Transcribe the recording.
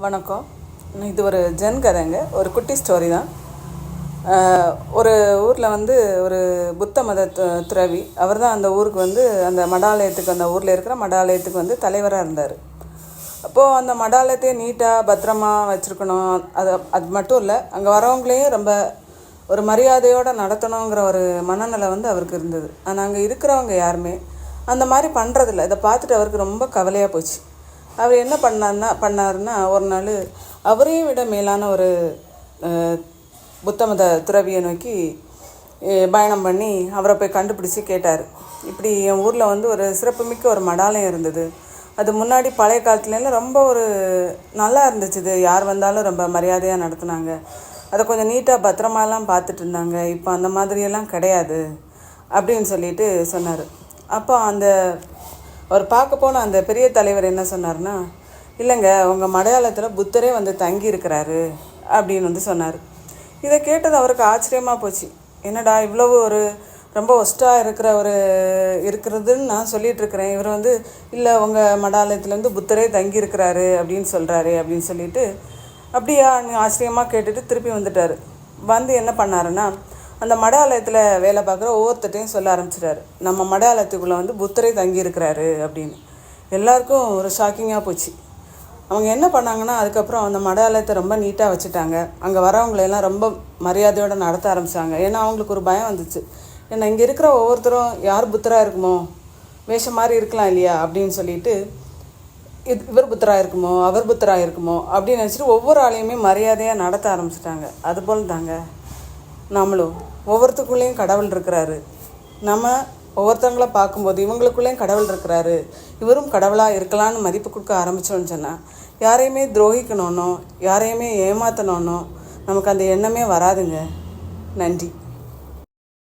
வணக்கம். இது ஒரு ஜென் கதைங்க. ஒரு குட்டி ஸ்டோரி தான். ஒரு ஊரில் வந்து ஒரு புத்த மத துறவி. அவர் தான் அந்த ஊருக்கு வந்து அந்த மடாலயத்துக்கு அந்த ஊரில் இருக்கிற மடாலயத்துக்கு வந்து தலைவராக இருந்தார். அப்போது அந்த மடாலயத்தையே நீட்டாக பத்திரமா வச்சுருக்கணும். அது அது மட்டும் இல்லை அங்கே வரவங்களையும் ரொம்ப ஒரு மரியாதையோடு நடத்தணுங்கிற ஒரு மனநிலை வந்து அவருக்கு இருந்தது. ஆனால் அங்கே இருக்கிறவங்க யாருமே அந்த மாதிரி பண்ணுறதில்ல இதை பார்த்துட்டு அவருக்கு ரொம்ப கவலையாக போச்சு. அவர் என்ன பண்ணார்னா பண்ணாருன்னா ஒரு நாள் அவரையும் விட மேலான ஒரு புத்தமத துறவியை நோக்கி பயணம் பண்ணி அவரை போய் கண்டுபிடிச்சி கேட்டார். இப்படி என் ஊரில் வந்து ஒரு சிறப்புமிக்க ஒரு மடாலயம் இருந்தது. அது முன்னாடி பழைய காலத்துலலாம் ரொம்ப ஒரு நல்லா இருந்துச்சு. இது யார் வந்தாலும் ரொம்ப மரியாதையாக நடத்துனாங்க. அதை கொஞ்சம் நீட்டாக பத்திரமாலாம் பார்த்துட்டு இருந்தாங்க. இப்போ அந்த மாதிரியெல்லாம் கிடையாது. அப்படின்னு சொல்லிட்டு சொன்னார். அப்போ அந்த அவர் பார்க்க போன அந்த பெரிய தலைவர் என்ன சொன்னார்னா இல்லைங்க உங்கள் மலையாளத்தில் புத்தரே வந்து தங்கி இருக்கிறாரு அப்படின்னு வந்து சொன்னார். இதை கேட்டது அவருக்கு ஆச்சரியமாக போச்சு. என்னடா இவ்வளவு ஒரு ரொம்ப ஒஸ்ட்டாக இருக்கிற ஒரு இருக்கிறதுன்னு நான் சொல்லிட்டு இருக்கிறேன். இவர் வந்து இல்லை உங்கள் மடாலயத்துலேருந்து புத்தரே தங்கி இருக்கிறாரு அப்படின்னு சொல்கிறாரு அப்படின்னு சொல்லிட்டு அப்படியா ஆச்சரியமாக கேட்டுட்டு திருப்பி வந்துட்டார். வந்து என்ன பண்ணாருன்னா அந்த மடாலயத்தில் வேலை பார்க்குற ஒவ்வொருத்தட்டையும் சொல்ல ஆரம்பிச்சிட்டாரு. நம்ம மடாலயத்துக்குள்ளே வந்து புத்தரை தங்கியிருக்கிறாரு அப்படின்னு. எல்லாருக்கும் ஒரு ஷாக்கிங்காக போச்சு. அவங்க என்ன பண்ணாங்கன்னா அதுக்கப்புறம் அந்த மடாலயத்தை ரொம்ப நீட்டாக வச்சுட்டாங்க. அங்கே வரவங்களையெல்லாம் ரொம்ப மரியாதையோடு நடத்த ஆரம்பிச்சாங்க. ஏன்னா அவங்களுக்கு ஒரு பயம் வந்துச்சு. ஏன்னா இங்கே இருக்கிற ஒவ்வொருத்தரும் யார் புத்தராக இருக்குமோ? வேஷம் மாதிரி இருக்கலாம் இல்லையா? அப்படின்னு சொல்லிட்டு இது இவர் புத்தராக இருக்குமோ? அவர் புத்தராக இருக்குமோ? அப்படின்னு நினச்சிட்டு ஒவ்வொரு ஆளையுமே மரியாதையாக நடத்த ஆரம்பிச்சிட்டாங்க. அதுபோல் தாங்க நம்மளும் ஒவ்வொருத்துக்குள்ளேயும் கடவுள் இருக்கிறாரு. நம்ம ஒவ்வொருத்தவங்கள பார்க்கும்போது இவங்களுக்குள்ளேயும் கடவுள் இருக்கிறாரு. இவரும் கடவுளாக இருக்கலாம்னு மதிப்பு கொடுக்க ஆரம்பித்தோன்னு சொன்னால் யாரையுமே துரோகிக்கணும்னோ யாரையுமே ஏமாற்றணுன்னோ நமக்கு அந்த எண்ணமே வராதுங்க. நன்றி.